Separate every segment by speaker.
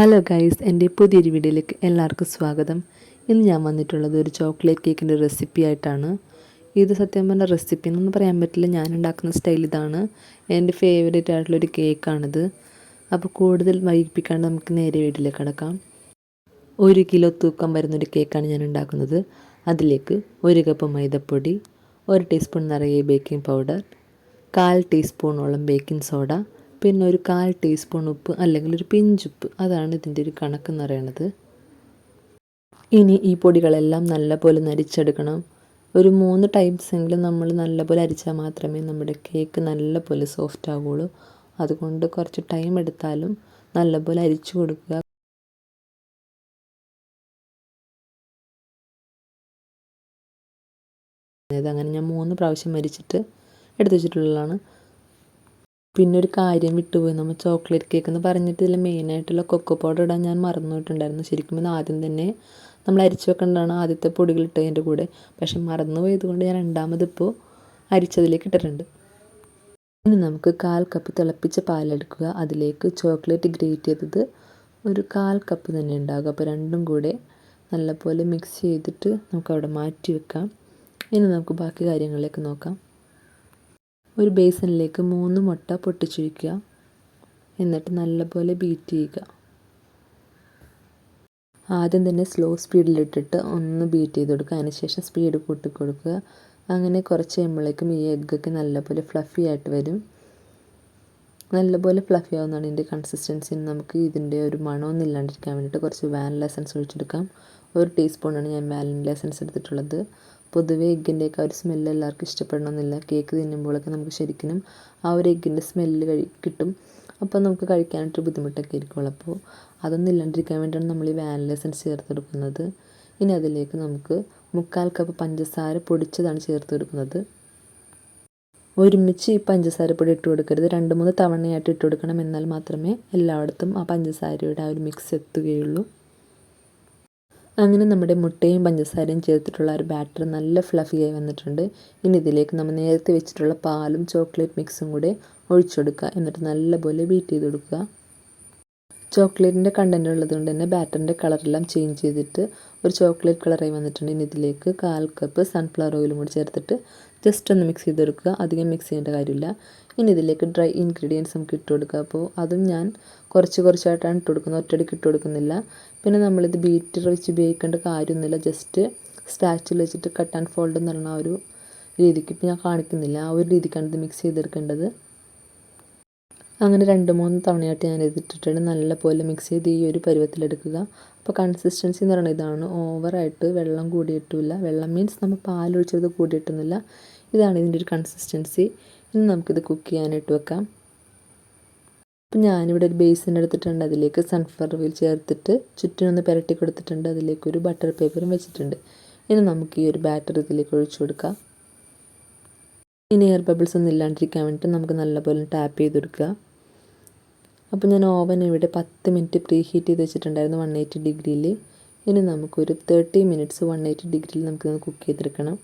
Speaker 1: hello guys എൻ്റെ പുതിയൊരു വീഡിയോയിലേക്ക് എല്ലാവർക്കും സ്വാഗതം ഇന്ന് ഞാൻ വന്നിട്ടുള്ളത് ഒരു ചോക്ലേറ്റ് കേക്കിൻ്റെ റെസിപ്പി ആയിട്ടാണ് ഇത് സത്യം പറഞ്ഞ റെസിപ്പി എന്നൊന്നും പറയാൻ പറ്റില്ല ഞാൻ ഉണ്ടാക്കുന്ന സ്റ്റൈൽ ഇതാണ് എൻ്റെ ഫേവറേറ്റ് ആയിട്ടുള്ളൊരു കേക്കാണിത് അപ്പോൾ കൂടുതൽ വൈകിപ്പിക്കാണ്ട് നമുക്ക് നേരെ വീട്ടിലേക്ക് കടക്കാം ഒരു കിലോ തൂക്കം വരുന്നൊരു കേക്കാണ് ഞാൻ ഉണ്ടാക്കുന്നത് അതിലേക്ക് ഒരു കപ്പ് മൈദപ്പൊടി ഒരു ടീസ്പൂൺ നിറയെ ബേക്കിംഗ് പൗഡർ കാൽ ടീസ്പൂണോളം ബേക്കിംഗ് സോഡ പിന്നെ ഒരു കാൽ ടീസ്പൂൺ ഉപ്പ് അല്ലെങ്കിൽ ഒരു പിഞ്ചുപ്പ് അതാണ് ഇതിൻ്റെ ഒരു കണക്കെന്ന് പറയണത് ഇനി ഈ പൊടികളെല്ലാം നല്ലപോലെ നരിച്ചെടുക്കണം ഒരു മൂന്ന് ടൈംസ് എങ്കിലും നമ്മൾ നല്ലപോലെ അരിച്ചാൽ മാത്രമേ നമ്മുടെ കേക്ക് നല്ലപോലെ സോഫ്റ്റ് ആവുകയുള്ളൂ അതുകൊണ്ട് കുറച്ച് ടൈം എടുത്താലും നല്ലപോലെ അരിച്ചു കൊടുക്കുക അതായത് അങ്ങനെ ഞാൻ മൂന്ന് പ്രാവശ്യം മരിച്ചിട്ട് എടുത്തു വെച്ചിട്ടുള്ളതാണ് പിന്നെ ഒരു കാര്യം വിട്ടുപോയി നമ്മൾ ചോക്ലേറ്റ് കേക്ക് എന്ന് പറഞ്ഞിട്ട് ഇതിൽ മെയിനായിട്ടുള്ള കൊക്കോ പൗഡർ ഇടാൻ ഞാൻ മറന്നുപോയിട്ടുണ്ടായിരുന്നു ശരിക്കും ഇന്ന് ആദ്യം തന്നെ നമ്മൾ അരിച്ചു വെക്കേണ്ടതാണ് ആദ്യത്തെ പൊടികൾ ഇട്ടതിൻ്റെ കൂടെ പക്ഷെ മറന്നു പോയതുകൊണ്ട് ഞാൻ രണ്ടാമതിപ്പോൾ അരിച്ചതിലേക്ക് ഇട്ടിട്ടുണ്ട് ഇനി നമുക്ക് കാൽ കപ്പ് തിളപ്പിച്ച പാലെടുക്കുക അതിലേക്ക് ചോക്ലേറ്റ് ഗ്രേറ്റ് ചെയ്തത് ഒരു കാൽ കപ്പ് തന്നെ ഉണ്ടാകും അപ്പോൾ രണ്ടും കൂടെ നല്ലപോലെ മിക്സ് ചെയ്തിട്ട് നമുക്ക് അവിടെ മാറ്റി വെക്കാം ഇനി നമുക്ക് ബാക്കി കാര്യങ്ങളിലേക്ക് നോക്കാം ഒരു ബേസിനിലേക്ക് മൂന്ന് മുട്ട പൊട്ടിച്ചൊഴിക്കുക എന്നിട്ട് നല്ലപോലെ ബീറ്റ് ചെയ്യുക ആദ്യം തന്നെ സ്ലോ സ്പീഡിലിട്ടിട്ട് ഒന്ന് ബീറ്റ് ചെയ്ത് കൊടുക്കുക അതിനുശേഷം സ്പീഡ് കൂട്ടി കൊടുക്കുക അങ്ങനെ കുറച്ച് കഴിയുമ്പോഴേക്കും ഈ എഗ്ഗൊക്കെ നല്ലപോലെ ഫ്ലഫി ആയിട്ട് വരും നല്ലപോലെ ഫ്ലഫി ആവുന്നതാണ് ഇതിൻ്റെ കൺസിസ്റ്റൻസി നമുക്ക് ഇതിൻ്റെ ഒരു മണമൊന്നും ഇല്ലാണ്ടിരിക്കാൻ വേണ്ടിയിട്ട് കുറച്ച് വാനില എസൻസ് ഒഴിച്ചെടുക്കാം ഒരു ടീസ്പൂണാണ് ഞാൻ വാനില എസൻസ് എടുത്തിട്ടുള്ളത് പൊതുവെ എഗ്ഗിൻ്റെയൊക്കെ ആ ഒരു സ്മെല്ല് എല്ലാവർക്കും ഇഷ്ടപ്പെടണമെന്നില്ല കേക്ക് തിന്നുമ്പോഴൊക്കെ നമുക്ക് ശരിക്കും ആ ഒരു എഗ്ഗിൻ്റെ സ്മെല്ല് കഴി കിട്ടും അപ്പോൾ നമുക്ക് കഴിക്കാനായിട്ട് ബുദ്ധിമുട്ടൊക്കെ ആയിരിക്കുമല്ലോ അപ്പോൾ അതൊന്നും ഇല്ലാണ്ടിരിക്കാൻ വേണ്ടിയാണ് നമ്മൾ ഈ വാനില എസൻസ് ചേർത്തെടുക്കുന്നത് ഇനി അതിലേക്ക് നമുക്ക് മുക്കാൽ കപ്പ് പഞ്ചസാര പൊടിച്ചതാണ് ചേർത്ത് കൊടുക്കുന്നത് ഒരുമിച്ച് ഈ പഞ്ചസാര പൊടി ഇട്ട് കൊടുക്കരുത് രണ്ട് മൂന്ന് തവണയായിട്ട് ഇട്ട് കൊടുക്കണം എന്നാൽ മാത്രമേ എല്ലായിടത്തും ആ പഞ്ചസാരയുടെ ആ ഒരു മിക്സ് എത്തുകയുള്ളൂ അങ്ങനെ നമ്മുടെ മുട്ടയും പഞ്ചസാരയും ചേർത്തിട്ടുള്ള ഒരു ബാറ്റർ നല്ല ഫ്ലഫിയായി വന്നിട്ടുണ്ട് ഇനി ഇതിലേക്ക് നമ്മൾ നേരത്തെ വെച്ചിട്ടുള്ള പാലും ചോക്ലേറ്റ് മിക്സും കൂടെ ഒഴിച്ചെടുക്കുക എന്നിട്ട് നല്ലപോലെ ബീറ്റ് ചെയ്ത് കൊടുക്കുക ചോക്ലേറ്റിൻ്റെ കണ്ടൻ്റ് ഉള്ളതുകൊണ്ട് തന്നെ ബാറ്ററിൻ്റെ കളറെല്ലാം ചേഞ്ച് ചെയ്തിട്ട് ഒരു ചോക്ലേറ്റ് കളറായി വന്നിട്ടുണ്ട് ഇനി ഇതിലേക്ക് കാൽ കപ്പ് സൺഫ്ലവർ ഓയിലും കൂടി ചേർത്തിട്ട് ജസ്റ്റ് ഒന്ന് മിക്സ് ചെയ്തെടുക്കുക അധികം മിക്സ് ചെയ്യേണ്ട കാര്യമില്ല ഇനി ഇതിലേക്ക് ഡ്രൈ ഇൻഗ്രീഡിയൻസ് നമുക്ക് ഇട്ട് കൊടുക്കുക അപ്പോൾ അതും ഞാൻ കുറച്ച് കുറച്ചായിട്ടാണ് ഇട്ട് കൊടുക്കുന്നത് ഒറ്റയടിക്ക് ഇട്ട് കൊടുക്കുന്നില്ല പിന്നെ നമ്മളിത് ബീറ്റർ വെച്ച് ഉപയോഗിക്കേണ്ട കാര്യമൊന്നുമില്ല ജസ്റ്റ് സ്പാച്ചിൽ വെച്ചിട്ട് കട്ട് ആൻഡ് ഫോൾഡ് എന്ന് പറയുന്ന ആ ഒരു രീതിക്ക് ഇപ്പം ഞാൻ കാണിക്കുന്നില്ല ആ ഒരു രീതിക്കാണ് ഇത് മിക്സ് ചെയ്തെടുക്കേണ്ടത് അങ്ങനെ രണ്ട് മൂന്ന് തവണയായിട്ട് ഞാൻ ഇതിട്ടിട്ടുണ്ട് നല്ല പോലെ മിക്സ് ചെയ്ത് ഈ ഒരു പരുവത്തിലെടുക്കുക അപ്പോൾ കൺസിസ്റ്റൻസി എന്ന് പറയുന്നത് ഇതാണ് ഓവറായിട്ട് വെള്ളം കൂടിയിട്ടില്ല വെള്ളം മീൻസ് നമ്മൾ പാലൊഴിച്ചത് കൂടിയിട്ടൊന്നുമില്ല ഇതാണ് ഇതിൻ്റെ ഒരു കൺസിസ്റ്റൻസി ഇനി നമുക്കിത് കുക്ക് ചെയ്യാനായിട്ട് വെക്കാം അപ്പം ഞാനിവിടെ ഒരു ബേസിൻ എടുത്തിട്ടുണ്ട് അതിലേക്ക് സൺഫ്ലവർ വീൽ ചേർത്തിട്ട് ചുറ്റിനൊന്ന് പെരട്ടി കൊടുത്തിട്ടുണ്ട് അതിലേക്ക് ഒരു ബട്ടർ പേപ്പറും വെച്ചിട്ടുണ്ട് ഇനി നമുക്ക് ഈ ഒരു ബാറ്റർ ഇതിലേക്ക് ഒഴിച്ചു കൊടുക്കാം ഇനി എയർ ബബിൾസ് ഒന്നും ഇല്ലാണ്ടിരിക്കാൻ വേണ്ടിയിട്ട് നമുക്ക് നല്ലപോലെ ടാപ്പ് ചെയ്ത് കൊടുക്കുക അപ്പോൾ ഞാൻ ഓവൻ ഇവിടെ പത്ത് മിനിറ്റ് പ്രീ ഹീറ്റ് ചെയ്ത് വെച്ചിട്ടുണ്ടായിരുന്നു വൺ എയ്റ്റി ഡിഗ്രിയിൽ ഇനി നമുക്കൊരു തേർട്ടി മിനിറ്റ്സ് വൺ എയ്റ്റി ഡിഗ്രിയിൽ നമുക്ക് കുക്ക് ചെയ്തെടുക്കണം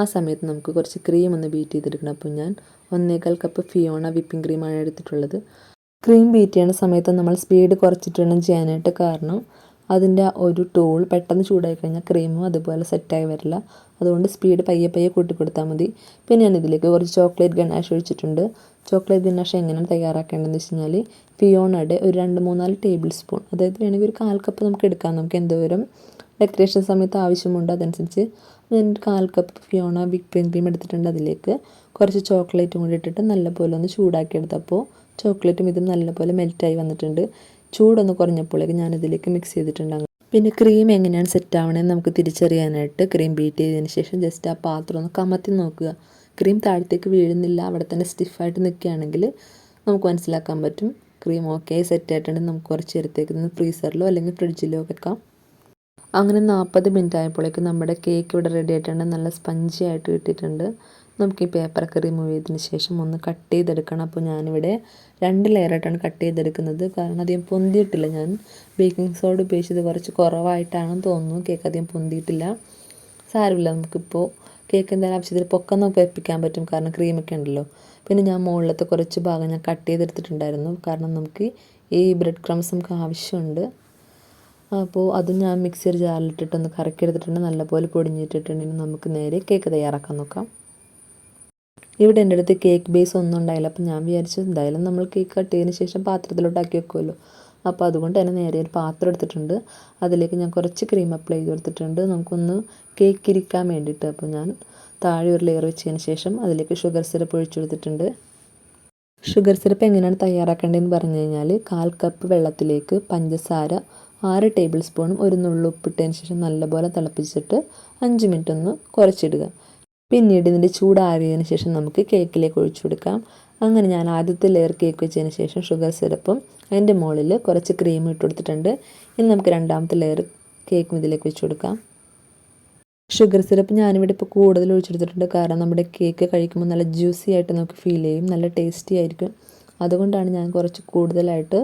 Speaker 1: ആ സമയത്ത് നമുക്ക് കുറച്ച് ക്രീം ഒന്ന് ബീറ്റ് ചെയ്തെടുക്കണം അപ്പോൾ ഞാൻ ഒന്നേകാൽ കപ്പ് ഫിയോണ വിപ്പിംഗ് ക്രീമാണ് എടുത്തിട്ടുള്ളത് ക്രീം ബീറ്റ് ചെയ്യുന്ന സമയത്ത് നമ്മൾ സ്പീഡ് കുറച്ചിട്ട് വേണം ചെയ്യാനായിട്ട് കാരണം അതിൻ്റെ ഒരു ടൂൾ പെട്ടെന്ന് ചൂടായി കഴിഞ്ഞാൽ ക്രീമും അതുപോലെ സെറ്റായി വരില്ല അതുകൊണ്ട് സ്പീഡ് പയ്യെ പയ്യെ കൂട്ടി കൊടുത്താൽ മതി പിന്നെ ഞാൻ ഇതിലേക്ക് കുറച്ച് ചോക്ലേറ്റ് ഗണാഷ് ഒഴിച്ചിട്ടുണ്ട് ചോക്ലേറ്റ് ഗണാഷ് എങ്ങനെയാണ് തയ്യാറാക്കേണ്ടതെന്ന് വെച്ച് കഴിഞ്ഞാൽ ഫിയോണയുടെ ഒരു രണ്ട് മൂന്നാല് ടേബിൾ സ്പൂൺ അതായത് വേണമെങ്കിൽ ഒരു കാൽ കപ്പ് നമുക്ക് എടുക്കാം നമുക്ക് എന്തോരം ഡെക്കറേഷൻ സമയത്ത് ആവശ്യമുണ്ട് അതനുസരിച്ച് ഞാൻ കാൽ കപ്പ് ഫിയോണ വിപ്പിംഗ് ക്രീം എടുത്തിട്ടുണ്ട് അതിലേക്ക് കുറച്ച് ചോക്ലേറ്റും കൂടി ഇട്ടിട്ട് നല്ലപോലെ ഒന്ന് ചൂടാക്കി എടുത്തപ്പോൾ ചോക്ലേറ്റും ഇതും നല്ലപോലെ മെൽറ്റായി വന്നിട്ടുണ്ട് ചൂടൊന്ന് കുറഞ്ഞപ്പോഴേക്ക് ഞാനിതിലേക്ക് മിക്സ് ചെയ്തിട്ടുണ്ടാകും പിന്നെ ക്രീം എങ്ങനെയാണ് സെറ്റ് ആവണേന്ന് നമുക്ക് തിരിച്ചറിയാനായിട്ട് ക്രീം ബീറ്റ് ചെയ്തതിന് ശേഷം ജസ്റ്റ് ആ പാത്രം ഒന്ന് കമത്തി നോക്കുക ക്രീം താഴത്തേക്ക് വീഴുന്നില്ല അവിടെ തന്നെ സ്റ്റിഫായിട്ട് നിൽക്കുകയാണെങ്കിൽ നമുക്ക് മനസ്സിലാക്കാൻ പറ്റും ക്രീം ഓക്കെ സെറ്റ് ആയിട്ടുണ്ടെങ്കിൽ നമുക്ക് കുറച്ച് നേരത്തേക്ക് നിന്ന് ഫ്രീസറിലോ അല്ലെങ്കിൽ ഫ്രിഡ്ജിലോ വെക്കാം അങ്ങനെ നാൽപ്പത് മിനിറ്റ് ആയപ്പോഴേക്കും നമ്മുടെ കേക്ക് ഇവിടെ റെഡി ആയിട്ടുണ്ട് നല്ല സ്പഞ്ചി ആയിട്ട് കിട്ടിയിട്ടുണ്ട് നമുക്ക് ഈ പേപ്പർ റിമൂവ് ചെയ്തതിന് ശേഷം ഒന്ന് കട്ട് ചെയ്തെടുക്കണം അപ്പോൾ ഞാനിവിടെ രണ്ട് ലെയറായിട്ടാണ് കട്ട് ചെയ്തെടുക്കുന്നത് കാരണം അധികം പൊന്തിയിട്ടില്ല ഞാൻ ബേക്കിംഗ് സോഡ ഉപയോഗിച്ചത് കുറച്ച് കുറവായിട്ടാണെന്ന് തോന്നുന്നു കേക്ക് അധികം പൊന്തിയിട്ടില്ല സാരമില്ല നമുക്കിപ്പോൾ കേക്ക് എന്തായാലും ആവശ്യത്തിൽ പൊക്കം നമുക്ക് വെപ്പിക്കാൻ പറ്റും കാരണം ക്രീമൊക്കെ ഉണ്ടല്ലോ പിന്നെ ഞാൻ മുകളിലത്തെ കുറച്ച് ഭാഗം ഞാൻ കട്ട് ചെയ്തെടുത്തിട്ടുണ്ടായിരുന്നു കാരണം നമുക്ക് ഈ ബ്രെഡ് ക്രംസ് നമുക്ക് ആവശ്യമുണ്ട് അപ്പോൾ അതും ഞാൻ മിക്സിയുടെ ജാറിലിട്ടിട്ടൊന്ന് എടുത്തിട്ടുണ്ട് നല്ലപോലെ പൊടിഞ്ഞിട്ടിട്ടുണ്ടെങ്കിൽ നമുക്ക് നേരെ കേക്ക് തയ്യാറാക്കാൻ നോക്കാം ഇവിടെ എൻ്റെ അടുത്ത് കേക്ക് ബേസ് ഒന്നും ഉണ്ടായില്ല അപ്പം ഞാൻ വിചാരിച്ചു എന്തായാലും നമ്മൾ കേക്ക് കട്ട് ചെയ്തതിന് ശേഷം ആക്കി വെക്കുമല്ലോ അപ്പോൾ അതുകൊണ്ട് തന്നെ നേരെ ഒരു പാത്രം എടുത്തിട്ടുണ്ട് അതിലേക്ക് ഞാൻ കുറച്ച് ക്രീം അപ്ലൈ ചെയ്ത് കൊടുത്തിട്ടുണ്ട് നമുക്കൊന്ന് കേക്ക് ഇരിക്കാൻ വേണ്ടിയിട്ട് അപ്പോൾ ഞാൻ താഴെ ഒരു ലെയർ വെച്ചതിന് ശേഷം അതിലേക്ക് ഷുഗർ സിറപ്പ് ഒഴിച്ചു കൊടുത്തിട്ടുണ്ട് ഷുഗർ സിറപ്പ് എങ്ങനെയാണ് തയ്യാറാക്കേണ്ടതെന്ന് പറഞ്ഞു കഴിഞ്ഞാൽ കാൽ കപ്പ് വെള്ളത്തിലേക്ക് പഞ്ചസാര ആറ് ടേബിൾ സ്പൂണും ഒരു നുള്ളുപ്പിട്ടതിന് ശേഷം നല്ലപോലെ തിളപ്പിച്ചിട്ട് അഞ്ച് മിനിറ്റ് ഒന്ന് കുറച്ചിടുക പിന്നീട് ഇതിൻ്റെ ചൂടാറിയതിന് ശേഷം നമുക്ക് കേക്കിലേക്ക് ഒഴിച്ചു കൊടുക്കാം അങ്ങനെ ഞാൻ ആദ്യത്തെ ലെയർ കേക്ക് വെച്ചതിന് ശേഷം ഷുഗർ സിറപ്പും അതിൻ്റെ മുകളിൽ കുറച്ച് ക്രീം ഇട്ട് കൊടുത്തിട്ടുണ്ട് ഇനി നമുക്ക് രണ്ടാമത്തെ ലെയർ കേക്കും ഇതിലേക്ക് വെച്ച് കൊടുക്കാം ഷുഗർ സിറപ്പ് ഞാനിവിടെ ഇപ്പോൾ കൂടുതൽ ഒഴിച്ചെടുത്തിട്ടുണ്ട് കാരണം നമ്മുടെ കേക്ക് കഴിക്കുമ്പോൾ നല്ല ജ്യൂസി ആയിട്ട് നമുക്ക് ഫീൽ ചെയ്യും നല്ല ടേസ്റ്റി ആയിരിക്കും അതുകൊണ്ടാണ് ഞാൻ കുറച്ച് കൂടുതലായിട്ട്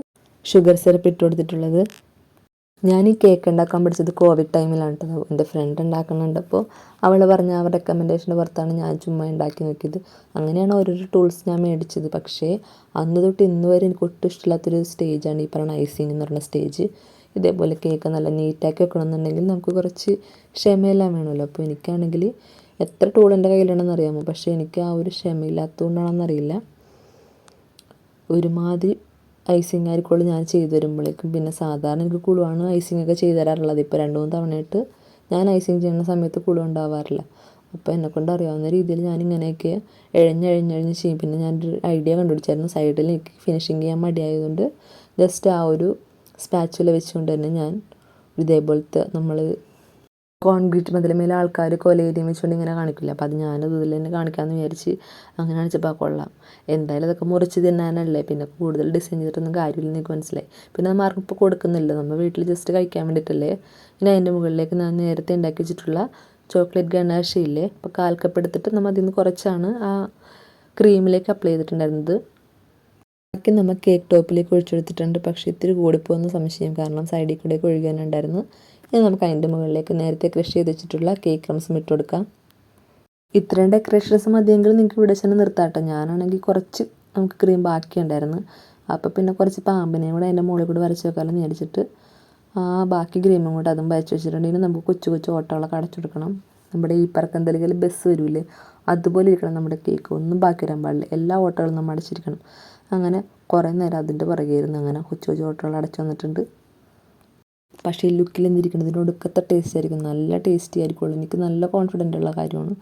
Speaker 1: ഷുഗർ സിറപ്പ് ഇട്ട് കൊടുത്തിട്ടുള്ളത് ഞാൻ ഈ കേക്ക് ഉണ്ടാക്കാൻ പഠിച്ചത് കോവിഡ് ടൈമിലാണ് കേട്ടോ എൻ്റെ ഫ്രണ്ട് അപ്പോൾ അവൾ പറഞ്ഞ ആ റെക്കമെൻഡേഷൻ്റെ പുറത്താണ് ഞാൻ ചുമ്മാ ഉണ്ടാക്കി നോക്കിയത് അങ്ങനെയാണ് ഓരോരോ ടൂൾസ് ഞാൻ മേടിച്ചത് പക്ഷേ അന്ന് തൊട്ട് ഇന്ന് വരെ എനിക്ക് ഒട്ടും ഇഷ്ടമില്ലാത്തൊരു സ്റ്റേജാണ് ഈ പറയുന്ന ഐസിങ് എന്ന് പറയുന്ന സ്റ്റേജ് ഇതേപോലെ കേക്ക് നല്ല നീറ്റാക്കി വെക്കണമെന്നുണ്ടെങ്കിൽ നമുക്ക് കുറച്ച് ക്ഷമയെല്ലാം വേണമല്ലോ അപ്പോൾ എനിക്കാണെങ്കിൽ എത്ര ടൂൾ എൻ്റെ കയ്യിലുണ്ടെന്ന് അറിയാമോ പക്ഷേ എനിക്ക് ആ ഒരു ക്ഷമയില്ലാത്തതുകൊണ്ടാണെന്നറിയില്ല ഒരുമാതിരി ഐസിങ് ആയിരിക്കുള്ളൂ ഞാൻ ചെയ്തു തരുമ്പോഴേക്കും പിന്നെ സാധാരണ എനിക്ക് കുളുവാണ് ഐസിങ് ഒക്കെ ചെയ്തു തരാറുള്ളത് ഇപ്പോൾ രണ്ട് മൂന്ന് തവണയായിട്ട് ഞാൻ ഐസിങ് ചെയ്യുന്ന സമയത്ത് കുളു ഉണ്ടാവാറില്ല അപ്പോൾ എന്നെക്കൊണ്ട് അറിയാവുന്ന രീതിയിൽ ഞാൻ ഇങ്ങനെയൊക്കെ എഴഞ്ഞെഴഞ്ഞെഴഞ്ഞ് ചെയ്യും പിന്നെ ഞാനൊരു ഐഡിയ കണ്ടുപിടിച്ചായിരുന്നു സൈഡിൽ എനിക്ക് ഫിനിഷിങ് ചെയ്യാൻ മടിയായതുകൊണ്ട് ജസ്റ്റ് ആ ഒരു സ്പാച്ചുല വെച്ചുകൊണ്ട് തന്നെ ഞാൻ ഇതേപോലത്തെ നമ്മൾ കോൺക്രീറ്റ് മതിലുമേലെ ആൾക്കാർ കൊലയെഴുതിയും വെച്ചുകൊണ്ട് ഇങ്ങനെ കാണിക്കില്ല അപ്പം അത് ഞാനത് ഇതിൽ തന്നെ കാണിക്കാമെന്ന് വിചാരിച്ച് അങ്ങനെ കാണിച്ചപ്പോൾ കൊള്ളാം എന്തായാലും അതൊക്കെ മുറിച്ച് തിന്നാനല്ലേ പിന്നെ കൂടുതൽ ഡിസൈൻ ചെയ്തിട്ടൊന്നും കാര്യമില്ല എനിക്ക് മനസ്സിലായി പിന്നെ നമ്മൾ ആർക്കും ഇപ്പോൾ കൊടുക്കുന്നില്ല നമ്മൾ വീട്ടിൽ ജസ്റ്റ് കഴിക്കാൻ വേണ്ടിയിട്ടല്ലേ പിന്നെ അതിൻ്റെ മുകളിലേക്ക് ഞാൻ നേരത്തെ ഉണ്ടാക്കി വെച്ചിട്ടുള്ള ചോക്ലേറ്റ് ഇല്ലേ അപ്പോൾ എടുത്തിട്ട് നമ്മൾ അതിൽ നിന്ന് കുറച്ചാണ് ആ ക്രീമിലേക്ക് അപ്ലൈ ചെയ്തിട്ടുണ്ടായിരുന്നത് ബാക്കി നമ്മൾ കേക്ക് ടോപ്പിലേക്ക് ഒഴിച്ചെടുത്തിട്ടുണ്ട് പക്ഷേ ഇത്തിരി കൂടിപ്പോകുന്ന സംശയം കാരണം സൈഡിൽ കൂടെയൊക്കെ ഒഴുകാനുണ്ടായിരുന്നു ഇനി നമുക്ക് അതിൻ്റെ മുകളിലേക്ക് നേരത്തെ ക്രഷ് ചെയ്ത് വെച്ചിട്ടുള്ള കേക്ക് ക്രംസും ഇട്ട് കൊടുക്കാം ഇത്രയും ക്രഷ് രസം മതിയെങ്കിൽ നിങ്ങൾക്ക് ഇവിടെ തന്നെ നിർത്താട്ടോ ഞാനാണെങ്കിൽ കുറച്ച് നമുക്ക് ക്രീം ബാക്കിയുണ്ടായിരുന്നു അപ്പോൾ പിന്നെ കുറച്ച് പാമ്പിനെയും കൂടെ അതിൻ്റെ മുകളിൽ കൂടി വരച്ച് വെക്കാമെന്ന് മേടിച്ചിട്ട് ആ ബാക്കി ക്രീമും കൂടെ അതും വരച്ച് ഇനി നമുക്ക് കൊച്ചു കൊച്ചു അടച്ചു കൊടുക്കണം നമ്മുടെ ഈ പറക്കന്തലികൾ ബസ് വരില്ലേ അതുപോലെ ഇരിക്കണം നമ്മുടെ കേക്ക് ഒന്നും ബാക്കി വരാൻ പാടില്ല എല്ലാ ഓട്ടോകളും നമ്മൾ അടച്ചിരിക്കണം അങ്ങനെ കുറേ നേരം അതിൻ്റെ പുറകെ ഇരുന്ന് അങ്ങനെ കൊച്ചു കൊച്ചു ഓട്ടോകൾ അടച്ചു വന്നിട്ടുണ്ട് പക്ഷേ ലുക്കിൽ എന്തിരിക്കുന്നത് ഒടുക്കത്തെ ടേസ്റ്റ് ആയിരിക്കും നല്ല ടേസ്റ്റി ആയിരിക്കുള്ളൂ എനിക്ക് നല്ല കോൺഫിഡൻ്റ് ഉള്ള കാര്യമാണ്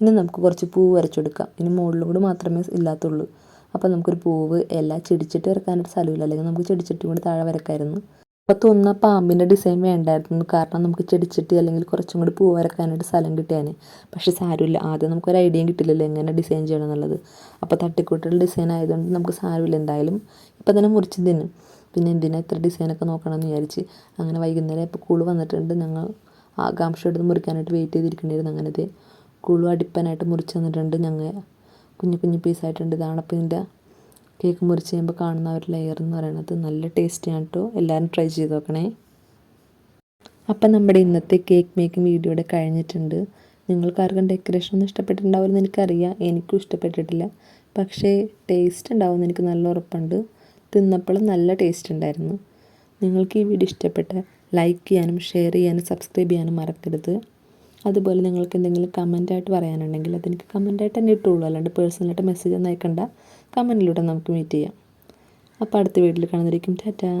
Speaker 1: ഇനി നമുക്ക് കുറച്ച് പൂവ് വരച്ചെടുക്കാം ഇനി മുകളിലും മാത്രമേ ഇല്ലാത്തുള്ളൂ അപ്പോൾ നമുക്കൊരു പൂവ് ഇല ചെടിച്ചിട്ട് വരക്കാനായിട്ട് സ്ഥലമില്ല അല്ലെങ്കിൽ നമുക്ക് ചെടിച്ചിട്ട് കൂടി താഴെ വരക്കായിരുന്നു അപ്പോൾ തൊന്ന പാമ്പിൻ്റെ ഡിസൈൻ വേണ്ടായിരുന്നു കാരണം നമുക്ക് ചെടിച്ചിട്ട് അല്ലെങ്കിൽ കുറച്ചും കൂടി പൂവ് വരക്കാനായിട്ട് സ്ഥലം കിട്ടിയാനെ പക്ഷേ സാരമില്ല ആദ്യം നമുക്കൊരു ഐഡിയയും കിട്ടില്ലല്ലോ എങ്ങനെ ഡിസൈൻ ചെയ്യണം എന്നുള്ളത് അപ്പോൾ തട്ടിക്കൂട്ടുള്ള ഡിസൈൻ ആയതുകൊണ്ട് നമുക്ക് സാരമില്ല എന്തായാലും ഇപ്പം തന്നെ മുറിച്ച് തിന്നും പിന്നെ എന്തിനാ എത്ര ഡിസൈനൊക്കെ നോക്കണമെന്ന് വിചാരിച്ച് അങ്ങനെ വൈകുന്നേരം ഇപ്പോൾ കുളു വന്നിട്ടുണ്ട് ഞങ്ങൾ എടുത്ത് മുറിക്കാനായിട്ട് വെയിറ്റ് ചെയ്തിരിക്കണ്ടായിരുന്നു അങ്ങനത്തെ കുളു അടിപ്പനായിട്ട് മുറിച്ച് തന്നിട്ടുണ്ട് ഞങ്ങൾ കുഞ്ഞു കുഞ്ഞു പീസായിട്ടുണ്ട് ഇതാണ് അപ്പോൾ ഇതിൻ്റെ കേക്ക് മുറിച്ച് കഴിയുമ്പോൾ കാണുന്ന ഒരു ലെയർ എന്ന് പറയുന്നത് നല്ല ടേസ്റ്റിയാണ് കേട്ടോ എല്ലാവരും ട്രൈ ചെയ്ത് നോക്കണേ അപ്പം നമ്മുടെ ഇന്നത്തെ കേക്ക് മേക്കിംഗ് വീഡിയോയുടെ കഴിഞ്ഞിട്ടുണ്ട് നിങ്ങൾക്കാർക്കും ഡെക്കറേഷൻ ഒന്നും ഇഷ്ടപ്പെട്ടിട്ടുണ്ടാവുമെന്ന് എനിക്കറിയാം എനിക്കും ഇഷ്ടപ്പെട്ടിട്ടില്ല പക്ഷേ ടേസ്റ്റ് ഉണ്ടാവുമെന്ന് എനിക്ക് നല്ല ഉറപ്പുണ്ട് തിന്നപ്പോൾ നല്ല ടേസ്റ്റ് ഉണ്ടായിരുന്നു നിങ്ങൾക്ക് ഈ വീഡിയോ ഇഷ്ടപ്പെട്ട ലൈക്ക് ചെയ്യാനും ഷെയർ ചെയ്യാനും സബ്സ്ക്രൈബ് ചെയ്യാനും മറക്കരുത് അതുപോലെ നിങ്ങൾക്ക് എന്തെങ്കിലും കമൻറ്റായിട്ട് പറയാനുണ്ടെങ്കിൽ അതെനിക്ക് കമൻറ്റായിട്ട് തന്നെ ഇട്ടുള്ളൂ അല്ലാണ്ട് പേഴ്സണലായിട്ട് മെസ്സേജ് ഒന്നും അയക്കണ്ട കമൻറ്റിലൂടെ നമുക്ക് മീറ്റ് ചെയ്യാം അപ്പോൾ അടുത്ത വീട്ടിൽ കാണുന്നതായിരിക്കും ടാറ്റാ